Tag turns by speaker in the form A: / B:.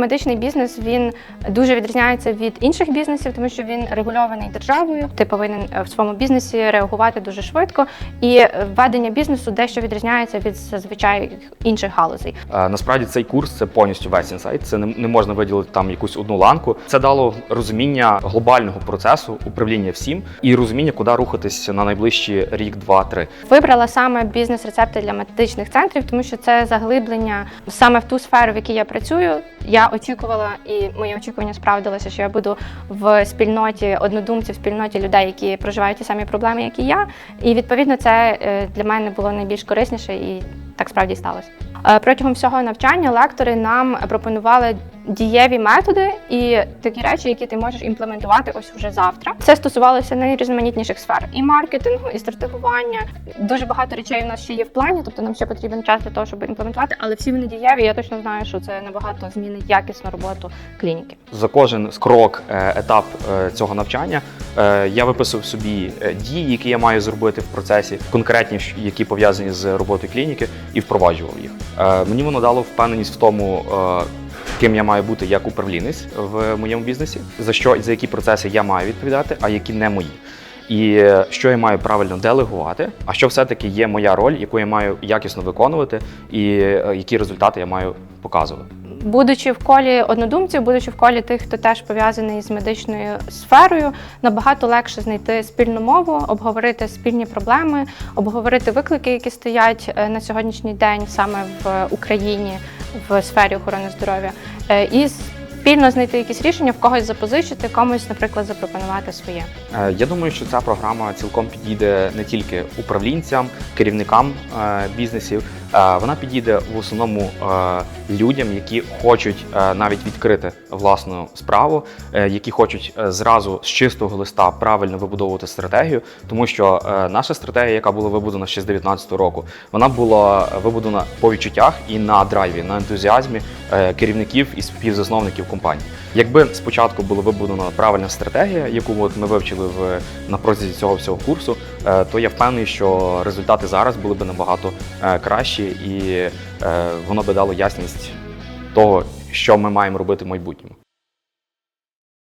A: медичний бізнес він дуже відрізняється від інших бізнесів, тому що він регульований державою. Ти повинен е, в своєму бізнесі реагувати дуже швидко, і е, ведення бізнесу дещо відрізняється від зазвичай інших галузей.
B: Насправді цей курс це повністю весь інсайт. Це не, не можна виділити там якусь одну ланку. Це дало розуміння глобального процесу управління всім і розуміння, куди рухатись на найближчі рік, два, три.
A: Вибрала саме бізнес-рецепти для медичних центрів, тому що це заглиблення саме в ту сферу, в якій я працюю. Я очікувала, і мої очікування справдилися, що я буду в спільноті однодумців, в спільноті людей, які проживають ті самі проблеми, як і я. І відповідно це е, для мене було найбільш корисніше, і так справді сталося. Е, Протягом всього навчання лектори нам пропонували дієві методи і такі речі, які ти можеш імплементувати ось вже завтра. Це стосувалося найрізноманітніших сфер і маркетингу, і стратегування. Дуже багато речей у нас ще є в плані, тобто нам ще потрібен час для того, щоб імплементувати, але всі вони дієві. Я точно знаю, що це набагато змінить якісну роботу клініки.
B: За кожен крок, е, етап е, цього навчання е, я виписав собі дії, які я маю зробити в процесі, конкретні, які пов'язані з роботою клініки, і впроваджував їх. Мені воно дало впевненість в тому, ким я маю бути як управлінець в моєму бізнесі, за що за які процеси я маю відповідати, а які не мої. І що я маю правильно делегувати, а що все-таки є моя роль, яку я маю якісно виконувати, і е, які результати я маю показувати.
A: Будучи в колі однодумців, будучи в колі тих, хто теж пов'язаний з медичною сферою, набагато легше знайти спільну мову, обговорити спільні проблеми, обговорити виклики, які стоять е, на сьогоднішній день саме в Україні в сфері охорони здоров'я, е, і спільно знайти якісь рішення, в когось запозичити, комусь, наприклад, запропонувати своє.
B: Е, Я думаю, що ця програма цілком підійде не тільки управлінцям, керівникам е, бізнесів. Вона підійде в основному людям, які хочуть навіть відкрити власну справу, е, які хочуть е, зразу з чистого листа правильно вибудовувати стратегію, тому що е, наша стратегія, яка була вибудована ще з 2019 року, вона була вибудована по відчуттях і на драйві, на ентузіазмі керівників і співзасновників компанії. Якби спочатку була вибудована правильна стратегія, яку от ми вивчили в на протязі цього всього курсу, то я впевнений, що результати зараз були б набагато е, кращі, і е, воно би дало ясність того, що ми маємо робити в майбутньому.